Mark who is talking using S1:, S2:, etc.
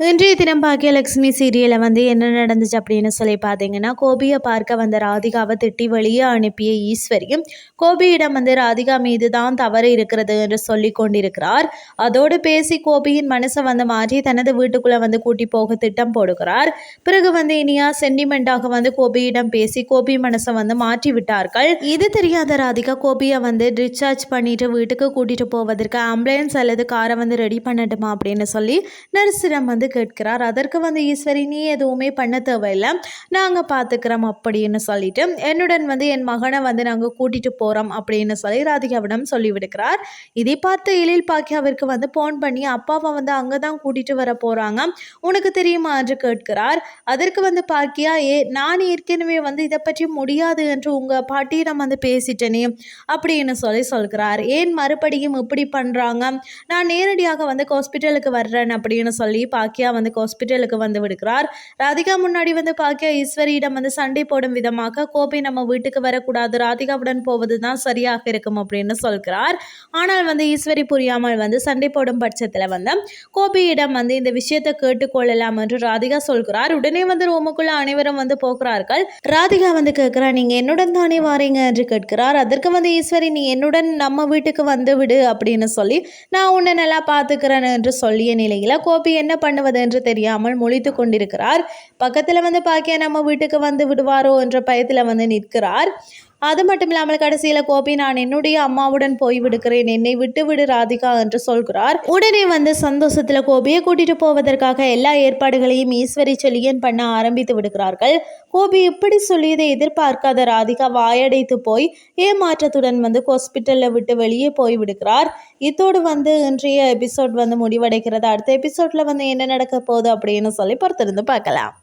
S1: இன்றைய தினம் பாக்கியலட்சுமி சீரியலில் வந்து என்ன நடந்துச்சு அப்படின்னு சொல்லி பார்த்தீங்கன்னா கோபியை பார்க்க வந்த ராதிகாவை திட்டி வெளியே அனுப்பிய ஈஸ்வரியும் கோபியிடம் வந்து ராதிகா மீது தான் தவறு இருக்கிறது என்று சொல்லி கொண்டிருக்கிறார். அதோடு பேசி கோபியின் மனசை வந்து மாற்றி தனது வீட்டுக்குள்ளே வந்து கூட்டி போக திட்டம் போடுகிறார். பிறகு வந்து இனியா சென்டிமெண்ட்டாக வந்து கோபியிடம் பேசி கோபி மனசை வந்து மாற்றி விட்டார்கள். இது தெரியாத ராதிகா கோபியை வந்து டிஸ்சார்ஜ் பண்ணிட்டு வீட்டுக்கு கூட்டிட்டு போவதற்கு ஆம்புலன்ஸ் அல்லது காரை வந்து ரெடி பண்ணட்டுமா அப்படின்னு சொல்லி நர்ஸிடம் வந்து கேட்கிறார். அதற்கு வந்து ஈஸ்வரி நீ எதுவுமே பண்ண தேவையில்லை. நாங்கள் பார்த்துக்கிறோம் அப்படின்னு சொல்லிட்டு என்னுடன் வந்து என் மகனை வந்து நாங்கள் கூட்டிகிட்டு போகிறோம் அப்படின்னு சொல்லி ராதிகாவிடம் சொல்லிவிடுக்கிறார் இதை பார்த்து எழில் பாக்கியாவிற்கு வந்து ஃபோன் பண்ணி அப்பாவை வந்து அங்கே தான் கூட்டிகிட்டு வர போகிறாங்க உனக்கு தெரியுமா? என்று கேட்கிறார். அதற்கு வந்து பாக்கியா ஏ நான் ஏற்கனவே வந்து இதை பற்றி முடியாது என்று உங்கள் பாட்டியிடம் வந்து பேசிட்டேனே அப்படின்னு சொல்லி சொல்கிறார். ஏன் மறுபடியும் இப்படி பண்ணுறாங்க நான் நேரடியாக வந்து ஹாஸ்பிட்டலுக்கு வர்றேன் அப்படின்னு சொல்லி பாக்கியா வந்து ஹாஸ்பிட்டலுக்கு வந்து விடுக்கிறார் ராதிகா முன்னாடி வந்து பாக்கியா ஈஸ்வரியிடம் வந்து சண்டை போடும் விதமாக கோபி நம்ம வீட்டுக்கு வரக்கூடாது ராதிகாவுடன் போவது தான் சரியாக இருக்கும் அப்படின்னு சொல்கிறார். ஆனால் வந்து ஈஸ்வரி புரியாமல் வந்து சண்டை போடும் பட்சத்தில் வந்து கோபியிடம் வந்து இந்த விஷயத்தை கேட்டுக்கொள்ளலாம் என்று ராதிகா சொல்கிறார். உடனே வந்து ரூமுக்குள்ள அனைவரும் வந்து போகிறார்கள். ராதிகா வந்து கேட்கிறா நீங்க என்னுடன் தானே வாரீங்க? என்று கேட்கிறார். அதற்கு வந்து ஈஸ்வரி நீ என்னுடன் நம்ம வீட்டுக்கு வந்து விடு அப்படின்னு சொல்லி நான் உன்னை நல்லா பார்த்துக்கிறேன் என்று சொல்லிய நிலையில் கோபி என்ன பண்ணுவது என்று தெரியாமல் முழித்து கொண்டிருக்கிறார். பக்கத்தில் வந்து பாக்கியா நம்ம வீட்டுக்கு வந்து விடுவாரோ என்ற பயத்தில் வந்து நிற்கிறார். அது மட்டும் இல்லாமல் கடைசியில் கோபி நான் என்னுடைய அம்மாவுடன் போய் விடுக்கிறேன் என்னை விட்டு விடு ராதிகா என்று சொல்கிறார். உடனே வந்து சந்தோஷத்தில் கோபியை கூட்டிட்டு போவதற்காக எல்லா ஏற்பாடுகளையும் ஈஸ்வரி செலியன் பண்ண ஆரம்பித்து விடுகிறார்கள். கோபி இப்படி சொல்லியதை எதிர்பார்க்காத ராதிகா வாயடைத்து போய் ஏமாற்றத்துடன் வந்து ஹாஸ்பிட்டலில் விட்டு வெளியே போய் விடுகிறார் இதோடு வந்து இன்றைய எபிசோட் வந்து முடிவடைகிறது. அடுத்த எபிசோட்ல வந்து என்ன நடக்க போகுது அப்படின்னு சொல்லி பொறுத்திருந்து பார்க்கலாம்.